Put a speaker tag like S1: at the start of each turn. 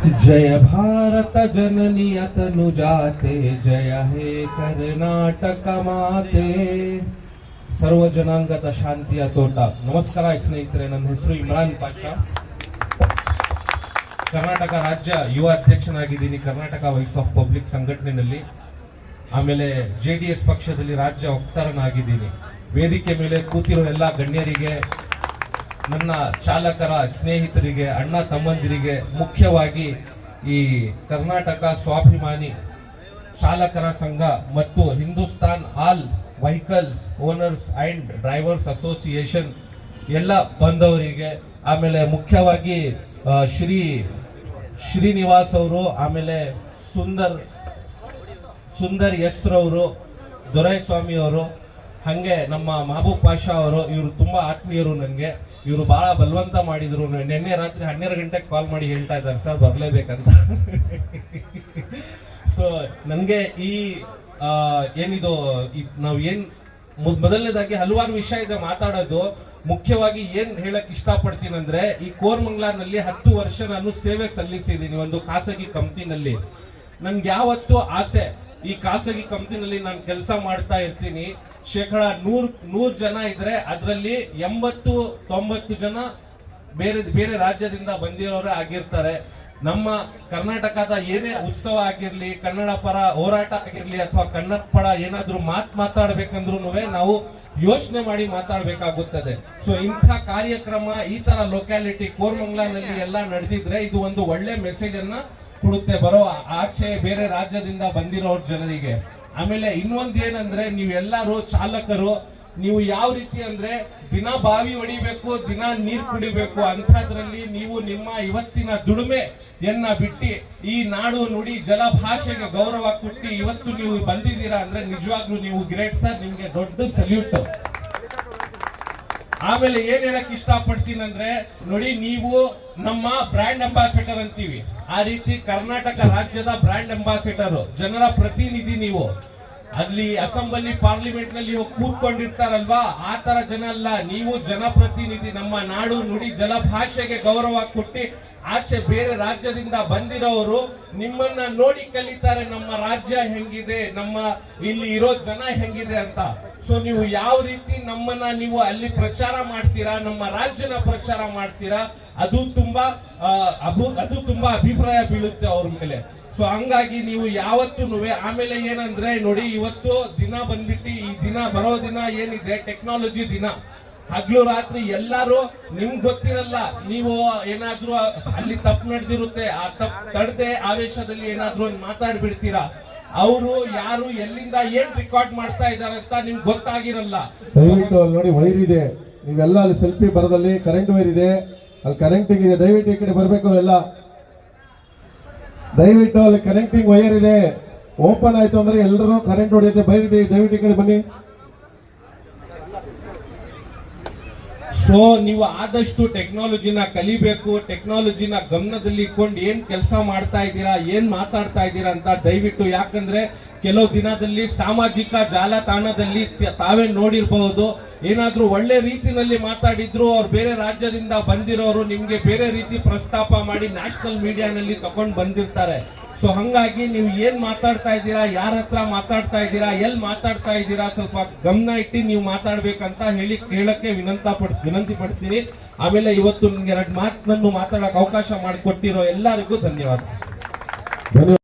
S1: जय भारत जननी अतनु जाते जय हे ಕರ್ನಾಟಕ ಮಾತೆ ಸರ್ವ ಜನಾಂಗದ ಶಾಂತಿಯ ತೋಟ ನಮಸ್ಕಾರ ಸ್ನೇಹಿತರೆ ನನ್ನ ಹೆಸರು ಇಮ್ರಾನ್ ಪಾಷಾ ಕರ್ನಾಟಕ ರಾಜ್ಯ ಯುವ ಅಧ್ಯಕ್ಷನಾಗಿದ್ದೀನಿ ಕರ್ನಾಟಕ ವಾಯ್ಸ್ ಆಫ್ ಪಬ್ಲಿಕ್ ಸಂಘಟನೆಯಲ್ಲಿ ಆಮೇಲೆ ಜೆ ಡಿ ಎಸ್ ಪಕ್ಷದಲ್ಲಿ ರಾಜ್ಯ ವಕ್ತಾರನಾಗಿದ್ದೀನಿ ವೇದಿಕೆ ಮೇಲೆ ಕೂತಿರೋ ಎಲ್ಲ ಗಣ್ಯರಿಗೆ ನನ್ನ ಚಾಲಕರ ಸ್ನೇಹಿತರಿಗೆ, ಅಣ್ಣ ತಮ್ಮಂದಿರಿಗೆ ಮುಖ್ಯವಾಗಿ ಈ ಕರ್ನಾಟಕ ಸ್ವಾಭಿಮಾನಿ ಚಾಲಕರ ಸಂಘ ಮತ್ತು Hindustan all vehicles owners and drivers association ಎಲ್ಲ ಬಂದವರಿಗೆ, ಆಮೇಲೆ ಮುಖ್ಯವಾಗಿ ಶ್ರೀ ಶ್ರೀನಿವಾಸ್ ಅವರು, ಆಮೇಲೆ ಸುಂದರ್ ಸುಂದರ್ ಎಸ್ರವರು ದೊರೈಸ್ವಾಮಿ ಅವರು ಹಾಗೆ ನಮ್ಮ ಮಹಬೂಬ್ ಪಾಷಾ ಅವರು, ಇವರು ತುಂಬಾ ಆತ್ಮೀಯರು ನನಗೆ. ಇವರು ಬಹಳ ಬಲವಂತ ಮಾಡಿದ್ರು. ನಿನ್ನೆ ರಾತ್ರಿ ಹನ್ನೆರಡು ಗಂಟೆಗೆ ಕಾಲ್ ಮಾಡಿ ಹೇಳ್ತಾ ಇದ್ದಾರೆ, ಸರ್, ಬರ್ಲೇಬೇಕಂತ. ಸೊ ನನಗೆ ಈ ಏನಿದು ನಾವು ಏನು ಮೊದಲನೇದಾಗಿ ಹಲವಾರು ವಿಷಯ ಇದೆ ಮಾತಾಡೋದು. ಮುಖ್ಯವಾಗಿ ಏನ್ ಹೇಳಕ್ ಇಷ್ಟಪಡ್ತೀನಿ ಅಂದ್ರೆ, ಈ ಕೋರ್ಮಂಗ್ಲಾರ್ನಲ್ಲಿ ಹತ್ತು ವರ್ಷ ನಾನು ಸೇವೆ ಸಲ್ಲಿಸಿದ್ದೀನಿ ಒಂದು ಖಾಸಗಿ ಕಂಪ್ನಿನಲ್ಲಿ. ನನ್ಗೆ ಯಾವತ್ತೂ ಆಸೆ, ಈ ಖಾಸಗಿ ಕಂಪ್ನಿನಲ್ಲಿ ನಾನು ಕೆಲಸ ಮಾಡ್ತಾ ಇರ್ತೀನಿ. ಶೇಕಡ ನೂರ್ ನೂರ್ ಜನ ಇದ್ರೆ ಅದರಲ್ಲಿ ಎಂಬತ್ತು, ತೊಂಬತ್ತು ಜನ ಬೇರೆ ಬೇರೆ ರಾಜ್ಯದಿಂದ ಬಂದಿರೋರೇ ಆಗಿರ್ತಾರೆ. ನಮ್ಮ ಕರ್ನಾಟಕದ ಏನೇ ಉತ್ಸವ ಆಗಿರ್ಲಿ, ಕನ್ನಡ ಪರ ಹೋರಾಟ ಆಗಿರ್ಲಿ ಅಥವಾ ಕನ್ನಡ ಪರ ಏನಾದ್ರೂ ಮಾತ್ ಮಾತಾಡ್ಬೇಕಂದ್ರೂ ನಾವು ಯೋಚನೆ ಮಾಡಿ ಮಾತಾಡ್ಬೇಕಾಗುತ್ತದೆ. ಸೊ ಇಂಥ ಕಾರ್ಯಕ್ರಮ ಈ ತರ ಲೊಕ್ಯಾಲಿಟಿ ಕೋರ್ಮಂಗ್ಲಾನಲ್ಲಿ ಎಲ್ಲ ನಡೆದಿದ್ರೆ ಇದು ಒಂದು ಒಳ್ಳೆ ಮೆಸೇಜ್ ಅನ್ನ ಕೊಡುತ್ತೆ. ಬರೋ ಆಚೆ ಬೇರೆ ರಾಜ್ಯದಿಂದ ಬಂದಿರೋ ಜನರಿಗೆ. ಆಮೇಲೆ ಇನ್ನೊಂದ್ ಏನಂದ್ರೆ ನೀವೆಲ್ಲರೂ ಚಾಲಕರು, ನೀವು ಯಾವ ರೀತಿ ಅಂದ್ರೆ ದಿನ ಬಾವಿ ಹೊಡಿಬೇಕು, ದಿನ ನೀರ್ ಕುಡಿಬೇಕು ಅಂಥದ್ರಲ್ಲಿ ನೀವು ನಿಮ್ಮ ಇವತ್ತಿನ ದುಡಿಮೆ ಎನ್ನ ಬಿಟ್ಟು ಈ ನಾಡು ನುಡಿ ಜಲ ಭಾಷೆಗೆ ಗೌರವ ಕೊಟ್ಟು ಇವತ್ತು ನೀವು ಬಂದಿದ್ದೀರಾ ಅಂದ್ರೆ ನಿಜವಾಗ್ಲೂ ನೀವು ಗ್ರೇಟ್ ಸರ್, ನಿಮ್ಗೆ ದೊಡ್ಡ ಸಲ್ಯೂಟ್. ಆಮೇಲೆ ಏನ್ ಹೇಳಕ್ ಇಷ್ಟಪಡ್ತೀನಿ ಅಂದ್ರೆ ನೋಡಿ, ನೀವು ನಮ್ಮ ಬ್ರ್ಯಾಂಡ್ ಅಂಬಾಸಿಡರ್ ಅಂತೀವಿ. ಆ ರೀತಿ ಕರ್ನಾಟಕ ರಾಜ್ಯದ ಬ್ರಾಂಡ್ ಅಂಬಾಸಿಡರ್ ಜನರ ಪ್ರತಿನಿಧಿ ನೀವು. ಅಲ್ಲಿ ಅಸೆಂಬ್ಲಿ ಪಾರ್ಲಿಮೆಂಟ್ನಲ್ಲಿ ಕೂತ್ಕೊಂಡಿರ್ತಾರಲ್ವಾ? ಆ ತರ ಜನ ಅಲ್ಲ. ನೀವು ಜನಪ್ರತಿನಿಧಿ, ನಮ್ಮ ನಾಡು ನುಡಿ ಜಲಭಾಷೆಗೆ ಗೌರವ ಕೊಟ್ಟಿ ಆಚೆ ಬೇರೆ ರಾಜ್ಯದಿಂದ ಬಂದಿರೋರು ನಿಮ್ಮನ್ನ ನೋಡಿ ಕಲಿತಾರೆ, ನಮ್ಮ ರಾಜ್ಯ ಹೆಂಗಿದೆ, ನಮ್ಮ ಇಲ್ಲಿ ಇರೋ ಜನ ಹೆಂಗಿದೆ ಅಂತ. ಸೊ ನೀವು ಯಾವ ರೀತಿ ನಮ್ಮನ್ನ ನೀವು ಅಲ್ಲಿ ಪ್ರಚಾರ ಮಾಡ್ತೀರಾ, ನಮ್ಮ ರಾಜ್ಯನ ಪ್ರಚಾರ ಮಾಡ್ತೀರಾ, ಅದು ತುಂಬಾ ಅದು ತುಂಬಾ ಅಭಿಪ್ರಾಯ ಬೀಳುತ್ತೆ ಅವ್ರ ಮೇಲೆ. ಸೊ ಹಂಗಾಗಿ ನೀವು ಯಾವತ್ತೂ ಆಮೇಲೆ ಏನಂದ್ರೆ ನೋಡಿ, ಇವತ್ತು ದಿನ ಬಂದ್ಬಿಟ್ಟು ಈ ದಿನ ಬರೋ ದಿನ ಏನಿದೆ ಟೆಕ್ನಾಲಜಿ ದಿನ. ಹಗ್ಲು ರಾತ್ರಿ ಎಲ್ಲಾರು ನಿಮ್ಗೆ ಗೊತ್ತಿರಲ್ಲ, ನೀವು ಏನಾದ್ರೂ ಅಲ್ಲಿ ತಪ್ಪು ನಡೆದಿರುತ್ತೆ, ಆ ತಪ್ಪು ತಡದೆ ಆವೇಶದಲ್ಲಿ ಏನಾದ್ರೂ ಮಾತಾಡ್ಬಿಡ್ತೀರಾ? ಅವರು ಯಾರು ಎಲ್ಲಿಂದ ಏನ್ ರೆಕಾರ್ಡ್ ಮಾಡ್ತಾ ಇದಾರೆ ಅಂತ ನಿಮ್ಗೆ ಗೊತ್ತಾಗಿರಲ್ಲ.
S2: ದಯವಿಟ್ಟು ಅಲ್ಲಿ ನೋಡಿ ವೈರ್ ಇದೆ. ನೀವೆಲ್ಲ ಅಲ್ಲಿ ಸೆಲ್ಫಿ ಬರದಲ್ಲಿ ಕರೆಂಟ್ ವೈರ್ ಇದೆ. ಅಲ್ಲಿ ಕರೆಂಟ್ ಇದೆ. ದಯವಿಟ್ಟು ಈ ಕಡೆ ಬರಬೇಕು ಎಲ್ಲ. ದಯವಿಟ್ಟು ಅಲ್ಲಿ ಕನೆಕ್ಟಿಂಗ್ ವೈರ್ ಇದೆ. ಓಪನ್ ಆಯ್ತು ಅಂದ್ರೆ ಎಲ್ರಿಗೂ ಕರೆಂಟ್ ಹೊಡೆಯುತ್ತೆ. ಬೈರಿ ದಯವಿಟ್ಟು ಈ ಕಡೆ ಬನ್ನಿ.
S1: ಸೊ ನೀವು ಆದಷ್ಟು ಟೆಕ್ನಾಲಜಿನ ಕಲಿಬೇಕು ಟೆಕ್ನಾಲಜಿನ ಗಮನದಲ್ಲಿ ಇಟ್ಕೊಂಡು ಏನ್ ಕೆಲಸ ಮಾಡ್ತಾ ಇದ್ದೀರಾ, ಏನ್ ಮಾತಾಡ್ತಾ ಇದ್ದೀರಾ ಅಂತ ದಯವಿಟ್ಟು, ಯಾಕಂದ್ರೆ ಕೆಲವು ದಿನದಲ್ಲಿ ಸಾಮಾಜಿಕ ಜಾಲತಾಣದಲ್ಲಿ ತಾವೇ ನೋಡಿರಬಹುದು. ಏನಾದ್ರೂ ಒಳ್ಳೆ ರೀತಿನಲ್ಲಿ ಮಾತಾಡಿದ್ರು, ಅವ್ರು ಬೇರೆ ರಾಜ್ಯದಿಂದ ಬಂದಿರೋರು ನಿಮ್ಗೆ ಬೇರೆ ರೀತಿ ಪ್ರಸ್ತಾಪ ಮಾಡಿ ನ್ಯಾಷನಲ್ ಮೀಡಿಯಾನಲ್ಲಿ ತಗೊಂಡ್ ಬಂದಿರ್ತಾರೆ. ಸೊ ಹಂಗಾಗಿ ನೀವು ಏನ್ ಮಾತಾಡ್ತಾ ಇದ್ದೀರಾ, ಯಾರ ಹತ್ರ ಮಾತಾಡ್ತಾ ಇದ್ದೀರಾ ಎಲ್ಲಿ ಮಾತಾಡ್ತಾ ಇದ್ದೀರಾ, ಸ್ವಲ್ಪ ಗಮನ ಇಟ್ಟು ನೀವು ಮಾತಾಡ್ಬೇಕಂತ ಹೇಳಿ ಕೇಳಕ್ಕೆ ವಿನಂತ ಪಡ್, ವಿನಂತಿ ಪಡ್ತೀನಿ. ಆಮೇಲೆ ಇವತ್ತು ನಿಮ್ಗೆ ಎರಡು ಮಾತನ್ನು ಮಾತಾಡಕ್ ಅವಕಾಶ ಮಾಡಿಕೊಟ್ಟಿರೋ ಎಲ್ಲರಿಗೂ ಧನ್ಯವಾದ.
S2: ಧನ್ಯವಾದ.